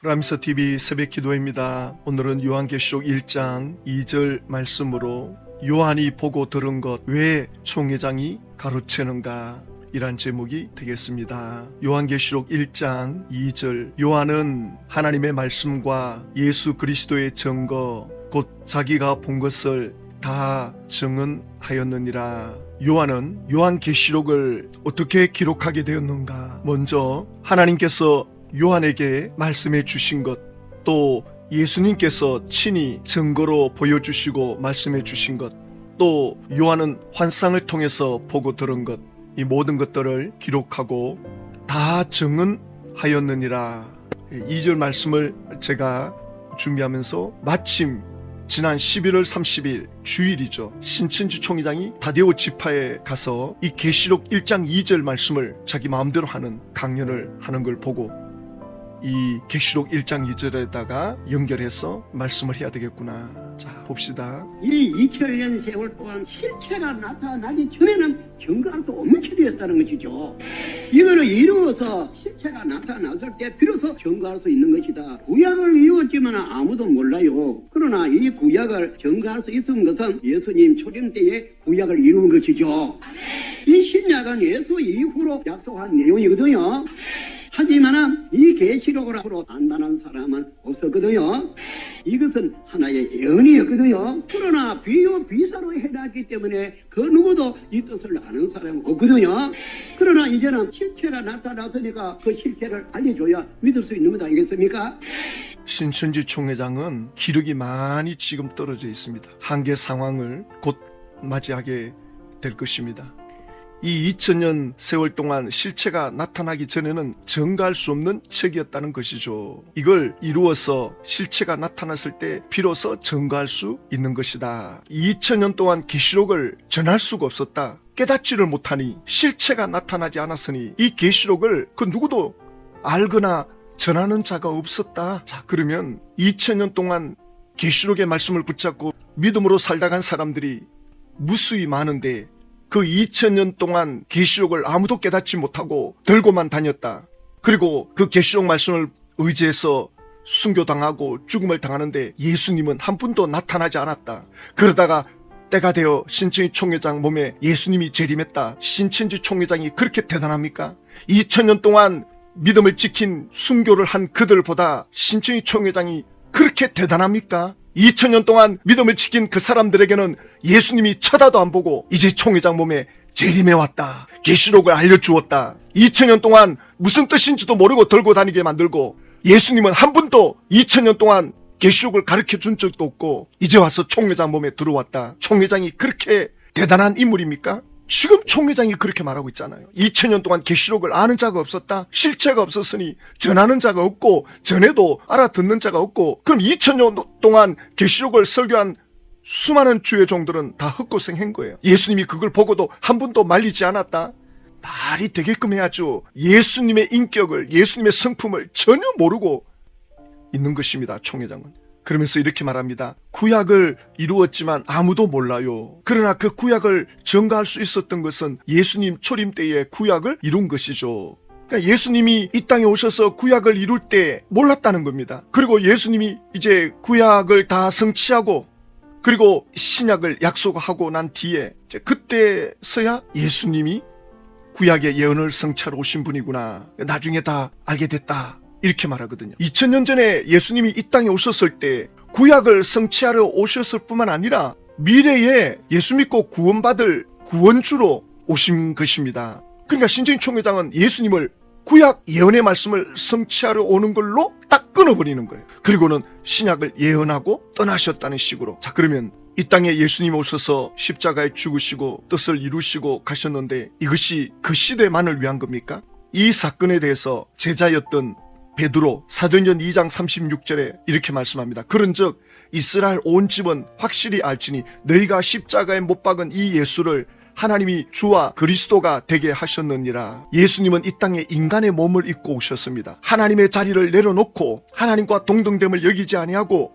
프람스 TV 새벽 기도입니다. 오늘은 요한계시록 1장 2절 말씀으로 요한이 보고 들은 것 왜 총회장이 가로채는가 이란 제목이 되겠습니다. 요한계시록 1장 2절 요한은 하나님의 말씀과 예수 그리스도의 증거 곧 자기가 본 것을 다 증언하였느니라. 요한은 요한계시록을 어떻게 기록하게 되었는가? 먼저 하나님께서 요한에게 말씀해 주신 것, 또 예수님께서 친히 증거로 보여주시고 말씀해 주신 것, 또 요한은 환상을 통해서 보고 들은 것, 이 모든 것들을 기록하고 다 증언하였느니라. 2절 말씀을 제가 준비하면서 마침 지난 11월 30일 주일이죠. 신천지 총회장이 다데오 지파에 가서 이 계시록 1장 2절 말씀을 자기 마음대로 하는 강연을 하는 걸 보고 이 계시록 1장 2절에다가 연결해서 말씀을 해야 되겠구나. 자, 봅시다. 이 2000년 세월 동안 실체가 나타나기 전에는 증거할 수 없는 길이었다는 것이죠. 이거를 이루어서 실체가 나타났을 때 비로소 증거할 수 있는 것이다. 구약을 이루었지만 아무도 몰라요. 그러나 이 구약을 증거할 수 있은 것은 예수님 초림 때에 구약을 이룬 것이죠. 이 신약은 예수 이후로 약속한 내용이거든요. 하지만은 이 계시록을 앞으로 안다는 사람은 없었거든요. 이것은 하나의 예언이었거든요. 그러나 비유 비사로 해놨기 때문에 그 누구도 이 뜻을 아는 사람은 없거든요. 그러나 이제는 실체가 나타났으니까 그 실체를 알려줘야 믿을 수 있는 것 아니겠습니까? 신천지 총회장은 기력이 많이 지금 떨어져 있습니다. 한계 상황을 곧 맞이하게 될 것입니다. 이 2000년 세월 동안 실체가 나타나기 전에는 증가할 수 없는 책이었다는 것이죠. 이걸 이루어서 실체가 나타났을 때 비로소 증가할 수 있는 것이다. 2000년 동안 계시록을 전할 수가 없었다. 깨닫지를 못하니 실체가 나타나지 않았으니 이 계시록을 그 누구도 알거나 전하는 자가 없었다. 자, 그러면 2000년 동안 계시록의 말씀을 붙잡고 믿음으로 살다 간 사람들이 무수히 많은데 그 2000년 동안 계시록을 아무도 깨닫지 못하고 들고만 다녔다. 그리고 그 계시록 말씀을 의지해서 순교당하고 죽음을 당하는데 예수님은 한 분도 나타나지 않았다. 그러다가 때가 되어 신천지 총회장 몸에 예수님이 재림했다. 신천지 총회장이 그렇게 대단합니까? 2000년 동안 믿음을 지킨 순교를 한 그들보다 신천지 총회장이 그렇게 대단합니까? 2000년 동안 믿음을 지킨 그 사람들에게는 예수님이 쳐다도 안 보고 이제 총회장 몸에 재림해 왔다. 계시록을 알려주었다. 2000년 동안 무슨 뜻인지도 모르고 들고 다니게 만들고 예수님은 한 분도 2000년 동안 계시록을 가르쳐 준 적도 없고 이제 와서 총회장 몸에 들어왔다. 총회장이 그렇게 대단한 인물입니까? 지금 총회장이 그렇게 말하고 있잖아요. 2000년 동안 계시록을 아는 자가 없었다. 실체가 없었으니 전하는 자가 없고 전에도 알아듣는 자가 없고 그럼 2000년 동안 계시록을 설교한 수많은 주의 종들은 다 헛고생한 거예요. 예수님이 그걸 보고도 한 분도 말리지 않았다. 말이 되게끔 해야죠. 예수님의 인격을 예수님의 성품을 전혀 모르고 있는 것입니다. 총회장은. 그러면서 이렇게 말합니다. 구약을 이루었지만 아무도 몰라요. 그러나 그 구약을 증가할 수 있었던 것은 예수님 초림 때에 구약을 이룬 것이죠. 그러니까 예수님이 이 땅에 오셔서 구약을 이룰 때 몰랐다는 겁니다. 그리고 예수님이 이제 구약을 다 성취하고 그리고 신약을 약속하고 난 뒤에 그때서야 예수님이 구약의 예언을 성취하러 오신 분이구나. 나중에 다 알게 됐다. 이렇게 말하거든요. 2000년 전에 예수님이 이 땅에 오셨을 때 구약을 성취하러 오셨을 뿐만 아니라 미래에 예수 믿고 구원받을 구원주로 오신 것입니다. 그러니까 신진 총회장은 예수님을 구약 예언의 말씀을 성취하러 오는 걸로 딱 끊어버리는 거예요. 그리고는 신약을 예언하고 떠나셨다는 식으로. 자, 그러면 이 땅에 예수님 오셔서 십자가에 죽으시고 뜻을 이루시고 가셨는데 이것이 그 시대만을 위한 겁니까? 이 사건에 대해서 제자였던 베드로 사도행전 2장 36절에 이렇게 말씀합니다. 그런즉 이스라엘 온 집은 확실히 알지니 너희가 십자가에 못 박은 이 예수를 하나님이 주와 그리스도가 되게 하셨느니라. 예수님은 이 땅에 인간의 몸을 입고 오셨습니다. 하나님의 자리를 내려놓고 하나님과 동등됨을 여기지 아니하고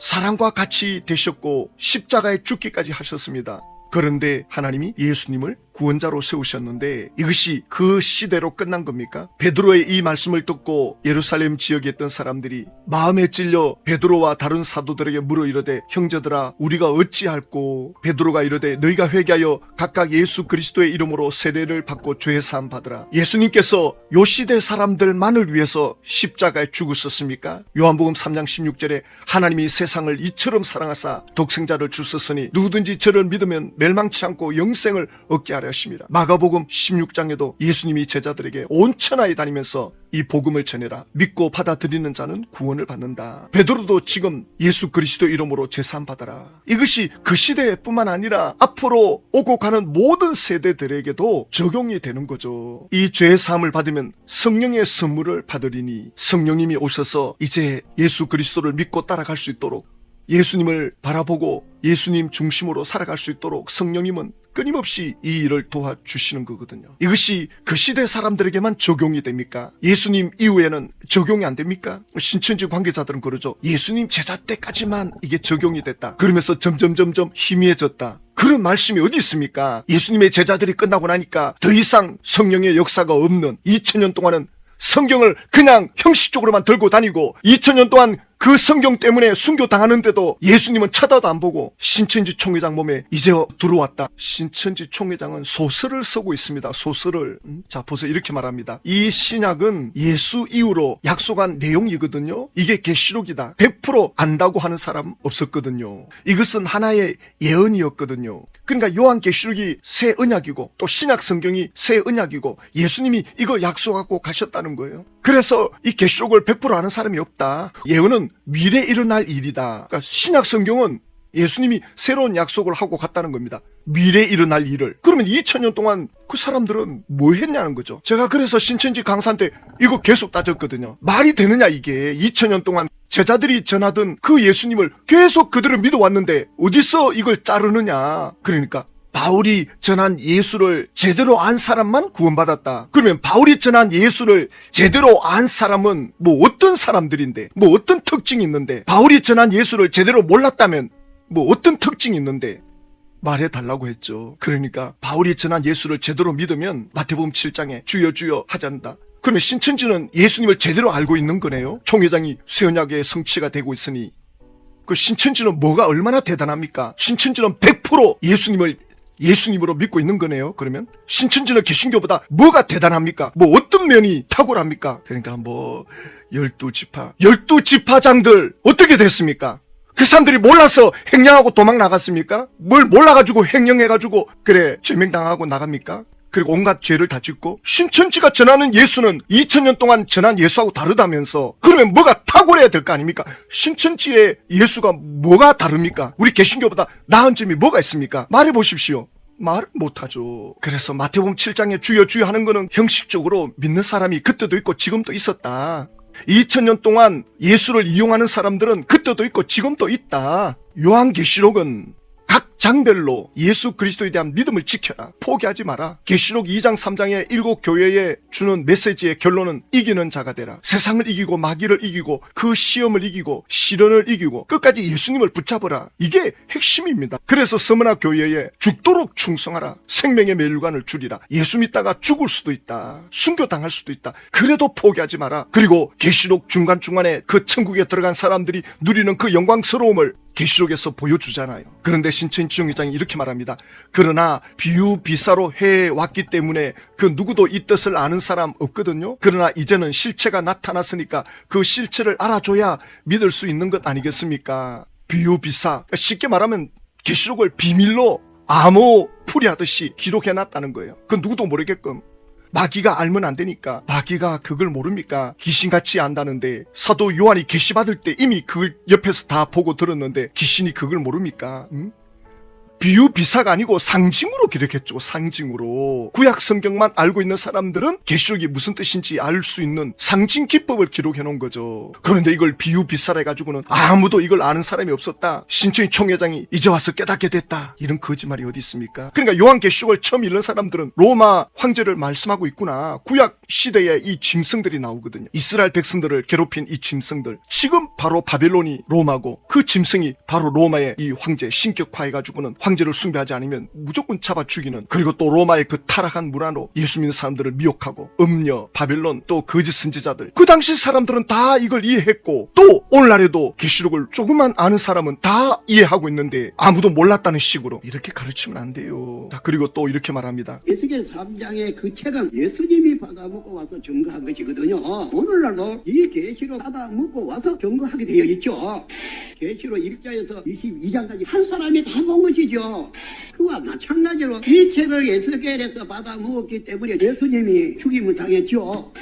사람과 같이 되셨고 십자가에 죽기까지 하셨습니다. 그런데 하나님이 예수님을 구원자로 세우셨는데 이것이 그 시대로 끝난 겁니까? 베드로의 이 말씀을 듣고 예루살렘 지역에 있던 사람들이 마음에 찔려 베드로와 다른 사도들에게 물어 이르되 형제들아 우리가 어찌할꼬 베드로가 이르되 너희가 회개하여 각각 예수 그리스도의 이름으로 세례를 받고 죄 사함 받으라 예수님께서 요 시대 사람들만을 위해서 십자가에 죽으셨습니까? 요한복음 3장 16절에 하나님이 세상을 이처럼 사랑하사 독생자를 주셨으니 누구든지 저를 믿으면 멸망치 않고 영생을 얻게 하려 하십니다. 마가복음 16장에도 예수님이 제자들에게 온 천하에 다니면서 이 복음을 전해라. 믿고 받아들이는 자는 구원을 받는다. 베드로도 지금 예수 그리스도 이름으로 제산 받아라. 이것이 그 시대뿐만 아니라 앞으로 오고 가는 모든 세대들에게도 적용이 되는 거죠. 이죄 사함을 받으면 성령의 선물을 받으리니 성령님이 오셔서 이제 예수 그리스도를 믿고 따라갈 수 있도록 예수님을 바라보고 예수님 중심으로 살아갈 수 있도록 성령님은 끊임없이 이 일을 도와주시는 거거든요. 이것이 그 시대 사람들에게만 적용이 됩니까? 예수님 이후에는 적용이 안 됩니까? 신천지 관계자들은 그러죠. 예수님 제자 때까지만 이게 적용이 됐다. 그러면서 점점 점점 희미해졌다. 그런 말씀이 어디 있습니까? 예수님의 제자들이 끝나고 나니까 더 이상 성령의 역사가 없는 2000년 동안은 성경을 그냥 형식적으로만 들고 다니고 2000년 동안 그 성경 때문에 순교 당하는데도 예수님은 쳐다도 안 보고 신천지 총회장 몸에 이제 들어왔다. 신천지 총회장은 소설을 쓰고 있습니다. 소설을. 음? 자, 보세요. 이렇게 말합니다. 이 신약은 예수 이후로 약속한 내용이거든요. 이게 계시록이다. 100% 안다고 하는 사람 없었거든요. 이것은 하나의 예언이었거든요. 그러니까 요한 계시록이 새 언약이고 또 신약 성경이 새 언약이고 예수님이 이거 약속하고 가셨다는 거예요. 그래서 이 계시록을 100% 아는 사람이 없다. 예언은 미래 일어날 일이다. 그러니까 신약 성경은 예수님이 새로운 약속을 하고 갔다는 겁니다. 미래 일어날 일을. 그러면 2000년 동안 그 사람들은 뭐 했냐는 거죠. 제가 그래서 신천지 강사 때 이거 계속 따졌거든요. 말이 되느냐 이게 2000년 동안 제자들이 전하던 그 예수님을 계속 그들을 믿어왔는데 어디서 이걸 자르느냐. 그러니까 바울이 전한 예수를 제대로 안 사람만 구원받았다. 그러면 바울이 전한 예수를 제대로 안 사람은 뭐 어떤 사람들인데, 뭐 어떤 특징이 있는데, 바울이 전한 예수를 제대로 몰랐다면 뭐 어떤 특징이 있는데, 말해 달라고 했죠. 그러니까 바울이 전한 예수를 제대로 믿으면 마태복음 7장에 주여 주여 않는다. 그러면 신천지는 예수님을 제대로 알고 있는 거네요. 총회장이 쇠언약의 성취가 되고 있으니 그 신천지는 뭐가 얼마나 대단합니까? 신천지는 100% 예수님을 예수님으로 믿고 있는 거네요. 그러면 신천지는 개신교보다 뭐가 대단합니까? 뭐 어떤 면이 탁월합니까? 그러니까 뭐 열두 지파, 열두 지파장들 어떻게 됐습니까? 그 사람들이 몰라서 행령하고 도망 나갔습니까? 뭘 몰라가지고 행령해가지고 그래 제명당하고 나갑니까? 그리고 온갖 죄를 다 짓고 신천지가 전하는 예수는 2000년 동안 전한 예수하고 다르다면서 그러면 뭐가 탁월해야 될 거 아닙니까? 신천지의 예수가 뭐가 다릅니까? 우리 개신교보다 나은 점이 뭐가 있습니까? 말해 보십시오. 말을 못하죠. 그래서 마태복음 7장에 주여 주여 하는 거는 형식적으로 믿는 사람이 그때도 있고 지금도 있었다. 2000년 동안 예수를 이용하는 사람들은 그때도 있고 지금도 있다. 요한계시록은 각 장별로 예수 그리스도에 대한 믿음을 지켜라. 포기하지 마라. 계시록 2장 3장의 일곱 교회에 주는 메시지의 결론은 이기는 자가 되라. 세상을 이기고 마귀를 이기고 그 시험을 이기고 시련을 이기고 끝까지 예수님을 붙잡으라. 이게 핵심입니다. 그래서 서머나 교회에 죽도록 충성하라. 생명의 멸관을 줄이라. 예수 믿다가 죽을 수도 있다. 순교 당할 수도 있다. 그래도 포기하지 마라. 그리고 계시록 중간중간에 그 천국에 들어간 사람들이 누리는 그 영광스러움을 계시록에서 보여주잖아요. 그런데 신천지 총회장이 이렇게 말합니다. 그러나 비유비사로 해왔기 때문에 그 누구도 이 뜻을 아는 사람 없거든요. 그러나 이제는 실체가 나타났으니까 그 실체를 알아줘야 믿을 수 있는 것 아니겠습니까? 비유비사 쉽게 말하면 계시록을 비밀로 암호 풀이하듯이 기록해놨다는 거예요. 그 누구도 모르게끔. 마귀가 알면 안 되니까 마귀가 그걸 모릅니까? 귀신같이 안다는데 사도 요한이 계시 받을 때 이미 그걸 옆에서 다 보고 들었는데 귀신이 그걸 모릅니까? 응? 비유 비사가 아니고 상징으로 기록했죠. 상징으로 구약 성경만 알고 있는 사람들은 계시록이 무슨 뜻인지 알 수 있는 상징 기법을 기록해 놓은 거죠. 그런데 이걸 비유 비사라 해가지고는 아무도 이걸 아는 사람이 없었다. 신천지 총회장이 이제 와서 깨닫게 됐다. 이런 거짓말이 어디 있습니까? 그러니까 요한 계시록을 처음 읽는 사람들은 로마 황제를 말씀하고 있구나. 구약 시대에 이 짐승들이 나오거든요. 이스라엘 백성들을 괴롭힌 이 짐승들. 지금 바로 바벨론이 로마고 그 짐승이 바로 로마의 이 황제 신격화해가지고는 황 제를 숭배하지 않으면 무조건 잡아 죽이는 그리고 또 로마의 그 타락한 문화로 예수 믿는 사람들을 미혹하고 음녀, 바벨론 또 거짓 선지자들 그 당시 사람들은 다 이걸 이해했고 또 오늘날에도 계시록을 조금만 아는 사람은 다 이해하고 있는데 아무도 몰랐다는 식으로 이렇게 가르치면 안 돼요. 자 그리고 또 이렇게 말합니다. 에스겔 3장의 그 책은 예수님이 받아먹고 와서 증거한 것이거든요. 오늘날도 이 계시로 받아먹고 와서 증거하게 되어 있죠. 계시로 1장에서 22장까지 한 사람이 다 본 것이죠. 그와 마찬가지로 이 책을 에스겔에서 받아 먹었기 때문에 예수님이 죽임을 당했죠.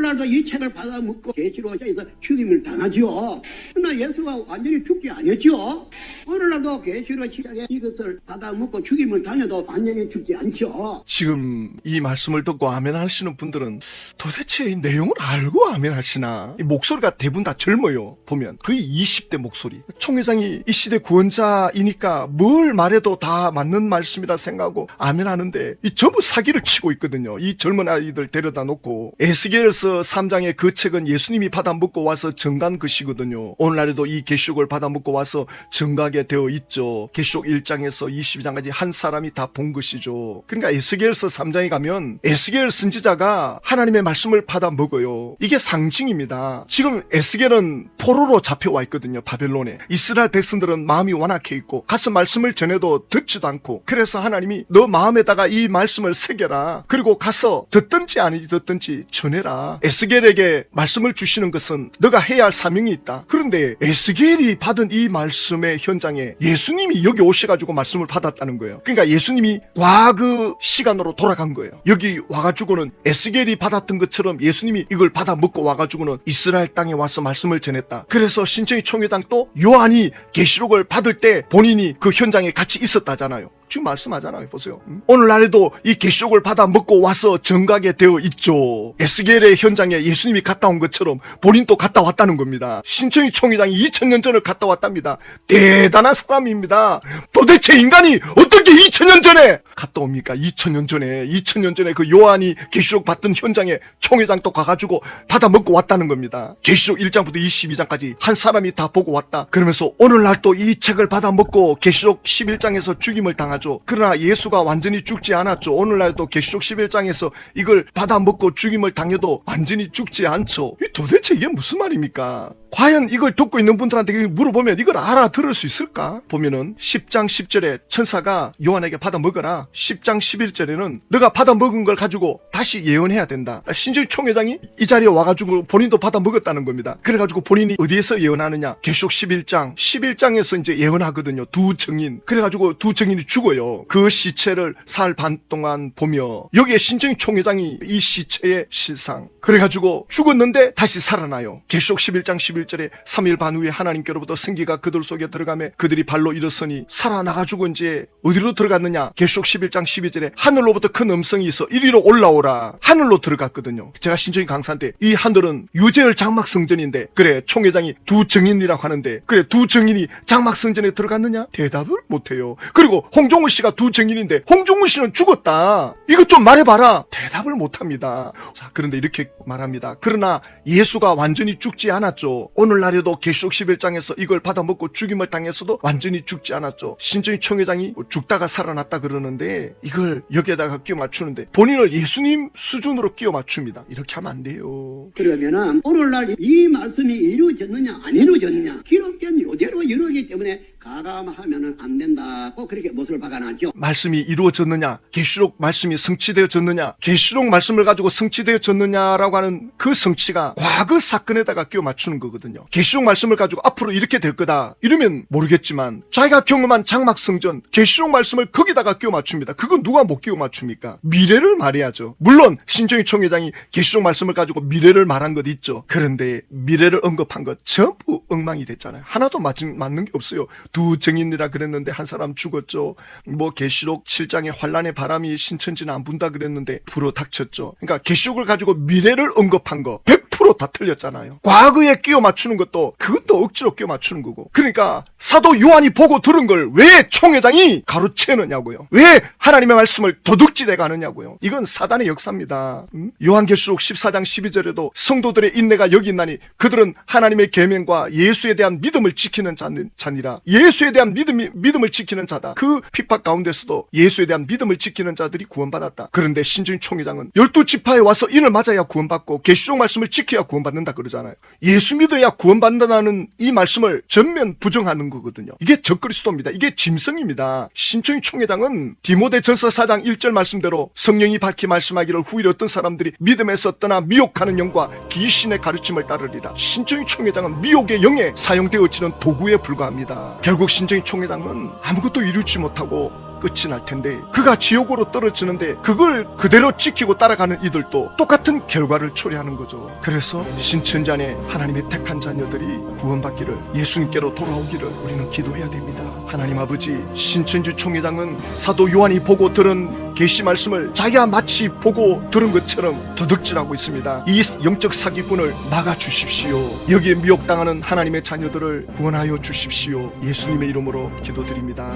오늘날도 이 책을 받아먹고 계시로에서 죽임을 당하죠. 그러나 예수가 완전히 죽지 않았죠. 오늘날도 계시로 시작에 이것을 받아먹고 죽임을 당해도 완전히 죽지 않죠. 지금 이 말씀을 듣고 아멘 하시는 분들은 도대체 이 내용을 알고 아멘 하시나? 이 목소리가 대부분 다 젊어요. 보면 거의 20대 목소리. 총 회장이 이 시대 구원자이니까 뭘 말해도 다 맞는 말씀이라 생각하고 아멘 하는데 이 전부 사기를 치고 있거든요. 이 젊은 아이들 데려다 놓고 에스겔서 3장의 그 책은 예수님이 받아 먹고 와서 정간 것이거든요. 오늘날에도 이 계시록을 받아 먹고 와서 정가게 되어 있죠. 계시록 1장에서 22장까지 한 사람이 다 본 것이죠. 그러니까 에스겔서 3장에 가면 에스겔 선지자가 하나님의 말씀을 받아 먹어요. 이게 상징입니다. 지금 에스겔은 포로로 잡혀와 있거든요. 바벨론에. 이스라엘 백성들은 마음이 완악해 있고 가서 말씀을 전해도 듣지도 않고 그래서 하나님이 너 마음에다가 이 말씀을 새겨라. 그리고 가서 듣든지 아니지 듣든지 전해라. 에스겔에게 말씀을 주시는 것은 너가 해야 할 사명이 있다. 그런데 에스겔이 받은 이 말씀의 현장에 예수님이 여기 오셔가지고 말씀을 받았다는 거예요. 그러니까 예수님이 과거 시간으로 돌아간 거예요. 여기 와가지고는 에스겔이 받았던 것처럼 예수님이 이걸 받아 먹고 와가지고는 이스라엘 땅에 와서 말씀을 전했다. 그래서 신청이 총회장 또 요한이 계시록을 받을 때 본인이 그 현장에 같이 있었다잖아요. 지금 말씀하잖아요. 보세요. 음? 오늘날에도 이 계시록을 받아 먹고 와서 정가게 되어 있죠. 에스겔의 현장에 예수님이 갔다 온 것처럼 본인도 갔다 왔다는 겁니다. 신청이 총회장이 2000년 전을 갔다 왔답니다. 대단한 사람입니다. 도대체 인간이 어떻게 2000년 전에 갔다 옵니까? 2000년 전에 2000년 전에 그 요한이 계시록 받던 현장에 총회장 또 가가지고 받아 먹고 왔다는 겁니다. 계시록 1장부터 22장까지 한 사람이 다 보고 왔다. 그러면서 오늘날 또 이 책을 받아 먹고 계시록 11장에서 죽임을 당하죠. 그러나 예수가 완전히 죽지 않았죠. 오늘날도 계시록 11장에서 이걸 받아 먹고 죽임을 당해도 완전히 죽지 않죠. 이 도대체 이게 무슨 말입니까? 과연 이걸 듣고 있는 분들한테 물어보면 이걸 알아들을 수 있을까? 보면은 10장 10절에 천사가 요한에게 받아 먹어라. 10장 11절에는 너가 받아 먹은 걸 가지고 다시 예언해야 된다. 신주의 총회장이 이 자리에 와가지고 본인도 받아 먹었다는 겁니다. 그래가지고 본인이 어디에서 예언하느냐? 계시록 11장 11장에서 이제 예언하거든요. 두 증인. 그래가지고 두 증인이 죽어요. 그 시체를 사흘 반 동안 보며 여기에 신정희 총회장이 이 시체의 실상. 그래가지고 죽었는데 다시 살아나요. 계시록 11장 11 절에 3일 반 후에 하나님께로부터 생기가 그들 속에 들어가매 그들이 발로 일었으니 살아나가지고 이제 어디로 들어갔느냐? 계시록 11장 12절에 하늘로부터 큰 음성이 있어 이리로 올라오라. 하늘로 들어갔거든요. 제가 신정희 강사한테 이 하늘은 유재열 장막 성전인데 그래 총회장이 두 증인이라고 하는데 그래 두 증인이 장막 성전에 들어갔느냐? 대답을 못해요. 그리고 홍종우 씨가 두 증인인데 홍종우 씨는 죽었다. 이것 좀 말해봐라. 대답을 못합니다. 자 그런데 이렇게 말합니다. 그러나 예수가 완전히 죽지 않았죠. 오늘날에도 계시록 11장에서 이걸 받아먹고 죽임을 당했어도 완전히 죽지 않았죠. 신정희 총회장이 뭐 죽다가 살아났다 그러는데 이걸 여기에다가 끼워 맞추는데 본인을 예수님 수준으로 끼워 맞춥니다. 이렇게 하면 안 돼요. 그러면은 오늘날 이 말씀이 이루어졌느냐 안 이루어졌느냐 기록된 이대로 이루어지기 때문에 가감하면은 안 된다고 그렇게 못을 박아놨죠. 말씀이 이루어졌느냐, 계시록 말씀이 성취되어졌느냐, 계시록 말씀을 가지고 성취되어졌느냐라고 하는 그 성취가 과거 사건에다가 끼워 맞추는 거거든요. 계시록 말씀을 가지고 앞으로 이렇게 될 거다. 이러면 모르겠지만 자기가 경험한 장막 성전, 계시록 말씀을 거기다가 끼워 맞춥니다. 그건 누가 못 끼워 맞춥니까? 미래를 말해야죠. 물론 신정희 총회장이 계시록 말씀을 가지고 미래를 말한 것 있죠. 그런데 미래를 언급한 것 전부 엉망이 됐잖아요. 하나도 맞은, 맞는 게 없어요. 두 증인이라 그랬는데 한 사람 죽었죠. 뭐 계시록 7장에 환란의 바람이 신천지는 안 분다 그랬는데 불어 닥쳤죠. 그러니까 계시록을 가지고 미래를 언급한 거 100% 100%다 틀렸잖아요. 과거에 끼워 맞추는 것도 그것도 억지로 끼워 맞추는 거고. 그러니까 사도 요한이 보고 들은 걸 왜 총회장이 가로채느냐고요. 왜 하나님의 말씀을 도둑질해 가느냐고요. 이건 사단의 역사입니다. 음? 요한계시록 14장 12절에도 성도들의 인내가 여기 있나니 그들은 하나님의 계명과 예수에 대한 믿음을 지키는 자니라. 예수에 대한 믿음이 믿음을 지키는 자다. 그 핍박 가운데서도 예수에 대한 믿음을 지키는 자들이 구원받았다. 그런데 신주인 총회장은 열두 지파에 와서 인을 맞아야 구원받고 계시록 말씀을 지 켜야 구원받는다 그러잖아요. 예수 믿어야 구원받는다는 이 말씀을 전면 부정하는 거거든요. 이게 적그리스도입니다. 이게 짐승입니다. 신청인 총회장은 디모데전서 4장 1절 말씀대로 성령이 밝히 말씀하기를 후일 어떤 사람들이 믿음에서 떠나 미혹하는 영과 귀신의 가르침을 따르리라. 신청인 총회장은 미혹의 영에 사용되어지는 도구에 불과합니다. 결국 신청인 총회장은 아무것도 이루지 못하고 끝이 날 텐데 그가 지옥으로 떨어지는데 그걸 그대로 지키고 따라가는 이들도 똑같은 결과를 초래하는 거죠. 그래서 신천잔의 하나님의 택한 자녀들이 구원받기를 예수님께로 돌아오기를 우리는 기도해야 됩니다. 하나님 아버지 신천지 총회장은 사도 요한이 보고 들은 계시 말씀을 자기가 마치 보고 들은 것처럼 도둑질하고 있습니다. 이 영적 사기꾼을 막아 주십시오. 여기에 미혹당하는 하나님의 자녀들을 구원하여 주십시오. 예수님의 이름으로 기도드립니다.